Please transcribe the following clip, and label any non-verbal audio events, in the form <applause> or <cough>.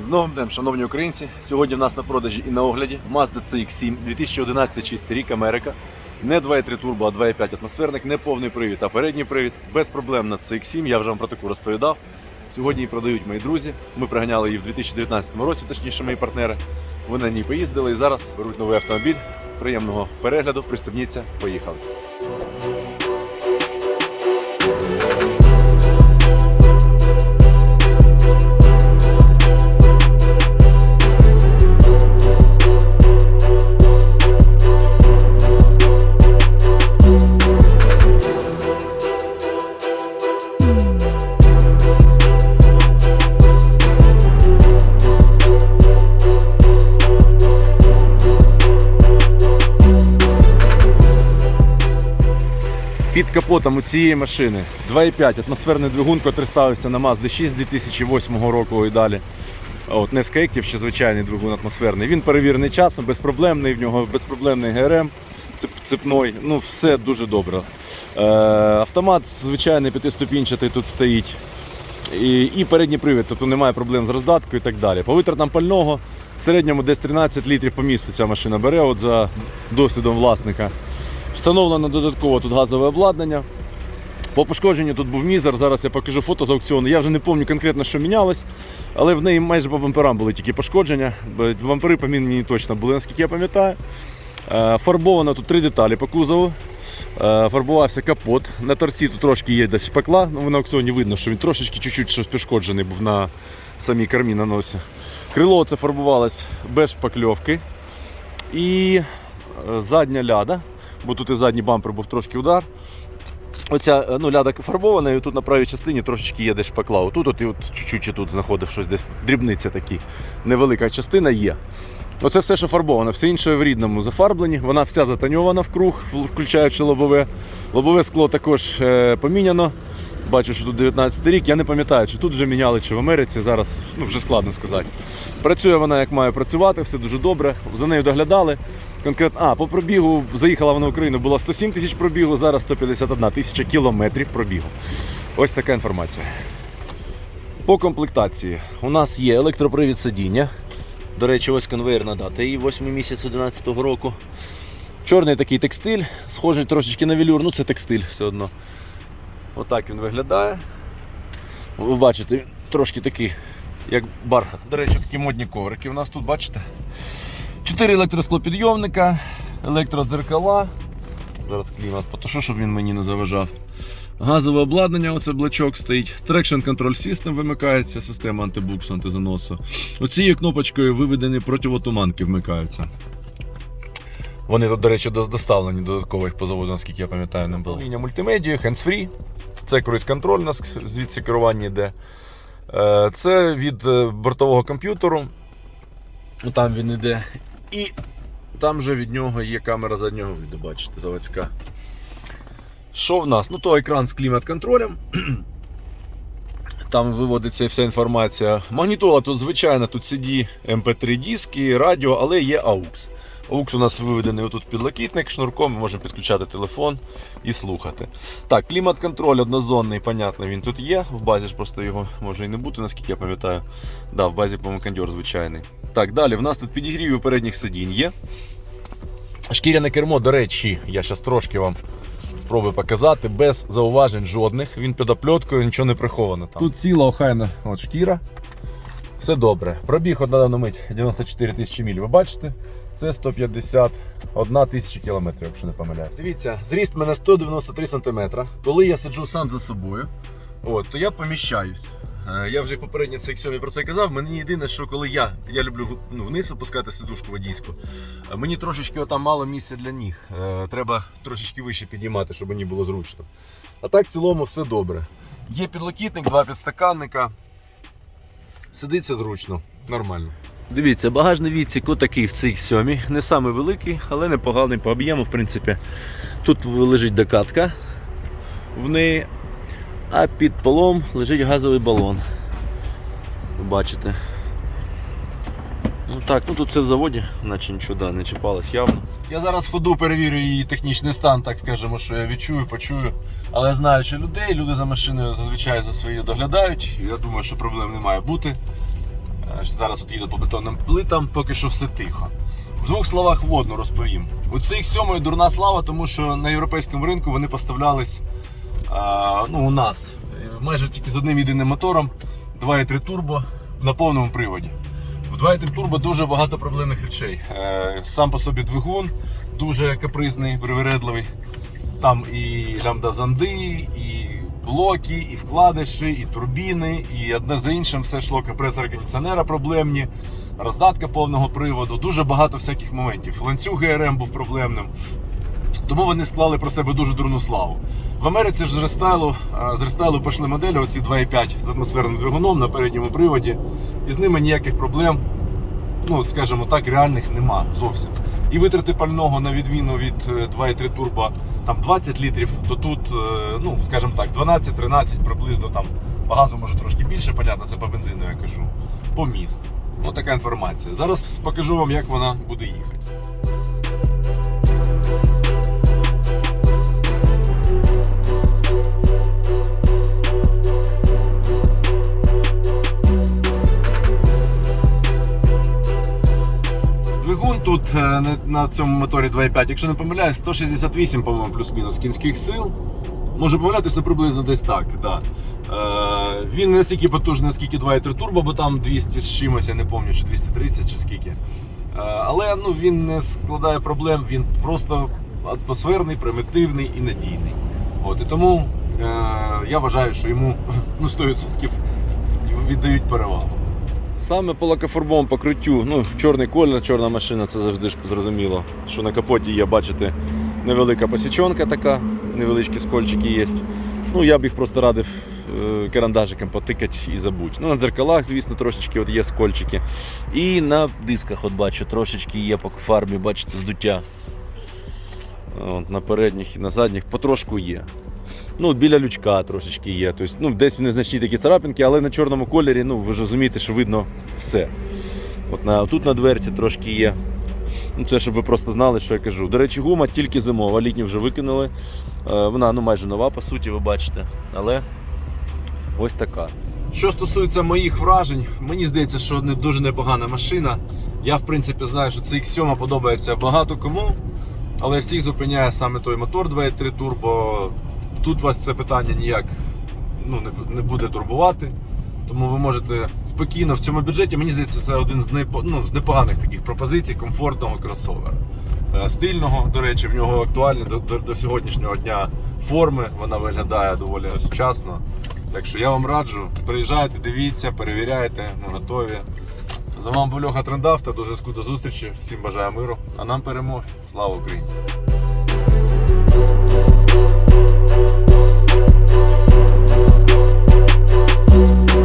З новим днем, шановні українці. Сьогодні в нас на продажі і на огляді Mazda CX-7 2011 чистий рік Америка. Не 2.3 турбо, а 2.5 атмосферник, не повний привід, а передній привід. Без проблем на CX-7. Я вже вам про таку розповідав. Сьогодні її продають мої друзі. Ми приганяли її в 2019 році, точніше, мої партнери. Вони на ній поїздили і зараз беруть новий автомобіль. Приємного перегляду, пристебніться, поїхали. Під капотом у цієї машини 2,5 атмосферний двигун, який ставився на Mazda 6 2008 року і далі. От, не Skyactiv, ще звичайний двигун атмосферний. Він перевірений часом, безпроблемний, в нього безпроблемний ГРМ цеп- цепной. Ну, все дуже добре. Е, автомат звичайний п'ятиступінчатий тут стоїть. І, і передній привід, тобто немає проблем з роздаткою і так далі. По витратам пального в середньому десь 13 літрів по місту ця машина бере от за досвідом власника. Встановлено додатково тут газове обладнання. По пошкодженню тут був мізер. Зараз я покажу фото з аукціону. Я вже не пам'ятаю конкретно, що мінялось, але в неї майже по бамперам були тільки пошкодження. Бампери помінені точно були, наскільки я пам'ятаю. Е, Фарбовано тут три деталі по кузову. Е, Фарбувався капот. На торці тут трошки є десь шпакла. Ну, на аукціоні видно, що він трошечки чуть-чуть щось пошкоджений був на самій кормі на носі. Крило це фарбувалось без шпакльовки. І е, задня ляда, бо тут і задній бампер був трошки удар. Оця е, ну, ляда фарбована, і тут на правій частині трошечки є десь шпакла. Тут от, і от чуть-чуть тут знаходив щось десь дрібниця такі. Невелика частина є. Оце все, що фарбовано, все інше в рідному зафарбленні. Вона вся затоньована вкруг, включаючи лобове. Лобове скло також е, поміняно. Бачу, що тут 19 рік. Я не пам'ятаю, чи тут вже міняли, чи в Америці. Зараз ну, вже складно сказати. Працює вона як має працювати, все дуже добре. За нею доглядали. Конкретно, а, по пробігу заїхала вона в Україну, було 107 тисяч пробігу, зараз 151 тисяча кілометрів пробігу. Ось така інформація. По комплектації у нас є електропривід сидіння. До речі, ось конвейерна дата. І 8 місяць 11 року. Чорний такий текстиль, схожий трошечки на велюр, ну це текстиль все одно. Отак він виглядає. Ви бачите, трошки такий, як бархат. До речі, такі модні коврики у нас тут, бачите? Чотири електросклопідйомника, електродзеркала. Зараз клімат потушу, щоб він мені не заважав. Газове обладнання, оце блочок стоїть. Traction Control System вимикається, система антибуксу, антизаносу. Оцією кнопочкою виведені противотуманки вмикаються. Вони тут, до речі, доставлені додатково їх по заводу, наскільки я пам'ятаю, не було. Лінія мультимедіа, hands-free. Це круїз контроль, у нас звідси керування йде. Е, Це від е, бортового комп'ютеру. Там він йде. І там же від нього є камера заднього виду, бачите, заводська. Що в нас? Ну, то екран з клімат-контролем. <clears throat> Там виводиться вся інформація. Магнітола тут звичайно, тут CD, MP3 диски, радіо, але є AUX. AUX у нас виведений отут підлокітник шнурком, ми можемо підключати телефон і слухати. Так, клімат-контроль однозонний, понятно, він тут є. В базі ж просто його може і не бути, наскільки я пам'ятаю. Да, в базі, по-моєму, кондьор звичайний. Так, далі в нас тут підігрів передніх сидінь є. Шкіряне кермо, до речі, я зараз трошки вам спробую показати, без зауважень жодних. Він під опльоткою, нічого не приховано. Там. Тут ціла охайна от шкіра. Все добре. Пробіг от на дану мить 94 тисячі міль. Ви бачите? Це 151 тисяча кілометрів, якщо не помиляюсь. Дивіться, зріст мене 193 см. Коли я сиджу сам за собою, от, то я поміщаюсь. Е, Я вже в попередній секціоні про це казав. Мені єдине, що коли я, я люблю ну, вниз опускати сидушку водійську, е, мені трошечки там мало місця для ніг. Е, Треба трошечки вище піднімати, щоб мені було зручно. А так в цілому все добре. Є підлокітник, два підстаканника. Сидиться зручно, нормально. Дивіться, багажний відсік отакий в цих сьомі. Не самий великий, але непоганий по об'єму, в принципі. Тут лежить докатка в неї, а під полом лежить газовий балон. Ви бачите. Ну так, ну тут все в заводі, наче нічого да, не чіпалось явно. Я зараз ходу, перевірю її технічний стан, так скажемо, що я відчую, почую. Але знаючи людей, люди за машиною зазвичай за свої доглядають. Я думаю, що проблем не має бути. Е, Зараз от їду по бетонним плитам, поки що все тихо. В двох словах водно розповім. У цих сьомої дурна слава, тому що на європейському ринку вони поставлялись а, ну, у нас е, майже тільки з одним єдиним мотором 2.3 турбо на повному приводі. В 2.3 турбо дуже багато проблемних речей. Е, Сам по собі двигун дуже капризний, привередливий. Там і лямбда-занди, і блоки, і вкладиші, і турбіни, і одне за іншим все йшло компресор кондиціонера проблемні, роздатка повного приводу, дуже багато всяких моментів. Ланцюг ГРМ був проблемним. Тому вони склали про себе дуже дурну славу. В Америці ж з рестайлу, пішли моделі, оці 2.5 з атмосферним двигуном на передньому приводі. І з ними ніяких проблем, ну скажімо так, реальних нема зовсім. І витрати пального на відміну від е, 2.3 турбо там 20 літрів, то тут, е, ну скажімо так, 12-13 приблизно там газу може трошки більше, понятно, це по бензину я кажу. По місту. Ну така інформація. Зараз покажу вам, як вона буде їхати. Тут е, на- цьому моторі 2.5, якщо не помиляюсь, 168, по-моєму, плюс-мінус кінських сил. Може помилятись, ну приблизно десь так. Да. Е, він не настільки потужний, наскільки 2.3 турбо, бо там 200 з чимось, я не пам'ятаю, чи 230 чи скільки. Е, але ну, він не складає проблем, він просто атмосферний, примітивний і надійний. От, і тому е, я вважаю, що йому <laughs> ну, 100% віддають перевагу. Саме по лакофарбовому покриттю, ну, чорний колір, чорна машина, це завжди ж зрозуміло. Що на капоті є, бачите, невелика посічонка така, невеличкі скольчики є. Ну, я б їх просто радив е, карандашиком потикати і забудь. Ну, на дзеркалах, звісно, трошечки от є скольчики. І на дисках, от бачу, трошечки є по фарбі, бачите, здуття. От, на передніх і на задніх потрошку є. Ну, біля лючка трошечки є. Тобто, ну, десь незначні такі царапинки, але на чорному кольорі, ну, ви ж розумієте, що видно все. От на, тут на дверці трошки є. Ну, це щоб ви просто знали, що я кажу. До речі, гума тільки зимова, літню вже викинули. Е, вона ну, майже нова, по суті, ви бачите. Але ось така. Що стосується моїх вражень, мені здається, що не дуже непогана машина. Я, в принципі, знаю, що CX7 подобається багато кому, але всіх зупиняє саме той мотор 2.3 турбо. Тут вас це питання ніяк ну, не, буде турбувати. Тому ви можете спокійно в цьому бюджеті, мені здається, це один з, ну, з непоганих таких пропозицій комфортного кросовера. Е, Стильного, до речі, в нього актуальні до, до, до сьогоднішнього дня форми. Вона виглядає доволі сучасно. Так що я вам раджу, приїжджайте, дивіться, перевіряйте, ми готові. За вами був Льоха Трендавто, до зв'язку до зустрічі. Всім бажаю миру, а нам перемоги. Слава Україні! Thank